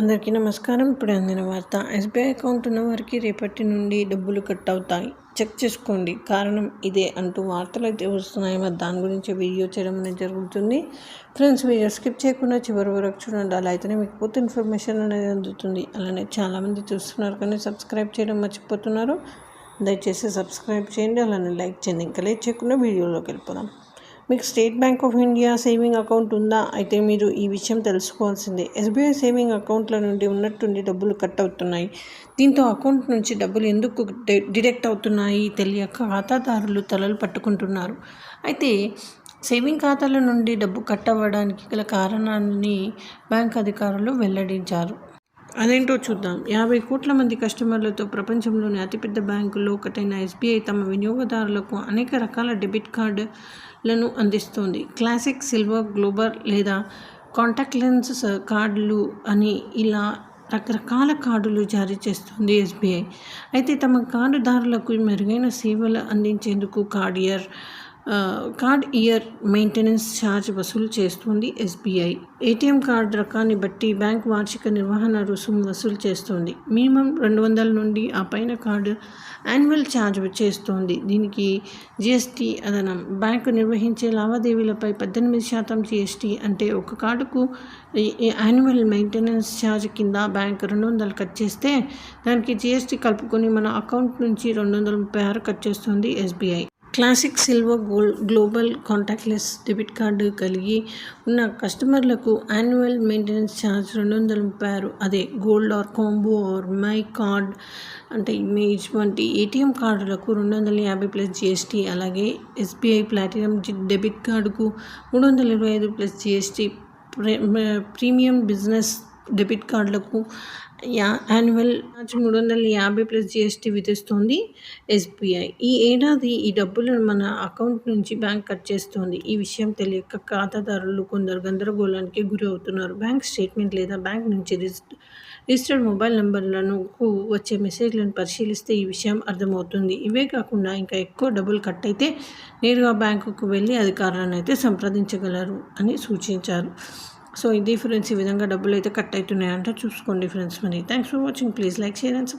అందరికీ నమస్కారం. ఇప్పుడు అందిన వార్త. ఎస్బీఐ అకౌంట్ ఉన్న వారికి రేపటి నుండి డబ్బులు కట్ అవుతాయి. చెక్ చేసుకోండి. కారణం ఇదే అంటూ వార్తలు అయితే వస్తున్నాయి. మరి దాని గురించి వీడియో చేయడం అనేది జరుగుతుంది. ఫ్రెండ్స్ వీడియో స్కిప్ చేయకుండా చివరి వరకు చూడండి. అలా అయితేనే మీకు పూర్తి ఇన్ఫర్మేషన్ అనేది అందుతుంది. అలానే చాలామంది చూస్తున్నారు కానీ సబ్స్క్రైబ్ చేయడం మర్చిపోతున్నారు. దయచేసి సబ్స్క్రైబ్ చేయండి. అలానే లైక్ చేయండి. ఇంకా లేట్ చేయకుండా వీడియోలోకి వెళ్ళిపోదాం. మీకు State Bank of India saving account ఉందా? అయితే మీరు ఈ విషయం తెలుసుకోవాల్సిందే. ఎస్బీఐ సేవింగ్ అకౌంట్ల నుండి ఉన్నట్టుండి డబ్బులు కట్ అవుతున్నాయి. దీంతో అకౌంట్ నుంచి డబ్బులు ఎందుకు డిడక్ట్ అవుతున్నాయి తెలియక ఖాతాదారులు తలలు పట్టుకుంటున్నారు. అయితే సేవింగ్ ఖాతాల నుండి డబ్బు కట్ అవ్వడానికి గల కారణాన్ని బ్యాంక్ అధికారులు వెల్లడించారు. అదేంటో చూద్దాం. యాభై కోట్ల మంది కస్టమర్లతో ప్రపంచంలోని అతిపెద్ద బ్యాంకుల్లో ఒకటైన ఎస్బీఐ తమ వినియోగదారులకు అనేక రకాల డెబిట్ కార్డులను అందిస్తుంది. క్లాసిక్ సిల్వర్ గ్లోబల్ లేదా కాంటాక్ట్ లెన్స్ కార్డులు అని ఇలా రకరకాల కార్డులు జారీ చేస్తుంది ఎస్బీఐ. అయితే తమ కార్డుదారులకు మెరుగైన సేవలు అందించేందుకు కార్డియర్ కార్డ్ ఇయర్ మెయింటెనెన్స్ ఛార్జ్ వసూలు చేస్తుంది ఎస్బీఐ. ఏటీఎం కార్డ్ రకాన్ని బట్టి బ్యాంక్ వార్షిక నిర్వహణ రుసుము వసూలు చేస్తుంది. మినిమం రెండు వందల నుండి ఆ పైన కార్డు యాన్యువల్ ఛార్జ్ చేస్తుంది. దీనికి జిఎస్టీ అదనం. బ్యాంకు నిర్వహించే లావాదేవీలపై పద్దెనిమిది శాతం జిఎస్టీ అంటే ఒక కార్డుకు యాన్యువల్ మెయింటెనెన్స్ ఛార్జ్ కింద బ్యాంక్ రెండు వందలు కట్ చేస్తే దానికి జిఎస్టీ కలుపుకొని మన అకౌంట్ నుంచి రెండు వందల ముప్పై ఆరు కట్ చేస్తుంది SBI. Classic silver gold global contactless debit card కలిగి ఉన్న కస్టమర్లకు యాన్యువల్ మెయింటెనెన్స్ ఛార్జ్ రెండు వందల ముప్పై ఆరు అదే gold or combo or my card అంటే ఇమేజ్ వంటి ఏటీఎం కార్డులకు రెండు వందల యాభై ప్లస్ జిఎస్టీ అలాగే ఎస్బీఐ ప్లాటినం డెబిట్ కార్డుకు మూడు వందల ఇరవై ఐదు plus GST premium business debit కార్డులకు యా యాన్యువల్ ఛార్జ్ మూడు వందల యాభై ప్లస్ జిఎస్టీ విధిస్తోంది ఎస్బీఐ. ఈ ఏడాది ఈ డబ్బులను మన అకౌంట్ నుంచి బ్యాంక్ కట్ చేస్తుంది. ఈ విషయం తెలియక ఖాతాదారులు కొందరు గందరగోళానికి గురి అవుతున్నారు. బ్యాంక్ స్టేట్మెంట్ లేదా బ్యాంక్ నుంచి రిజిస్టర్డ్ మొబైల్ నెంబర్లను వచ్చే మెసేజ్లను పరిశీలిస్తే ఈ విషయం అర్థమవుతుంది. ఇవే కాకుండా ఇంకా ఎక్కువ డబ్బులు కట్ అయితే నేరుగా బ్యాంకుకు వెళ్ళి అధికారులను అయితే సంప్రదించగలరు అని సూచించారు. సో ఇది ఫ్రెండ్స్ ఈ విధంగా డబ్బులు అయితే కట్ అవుతున్నాయంటే. చూసుకోండి ఫ్రెండ్స్ మరి thanks for watching please like share and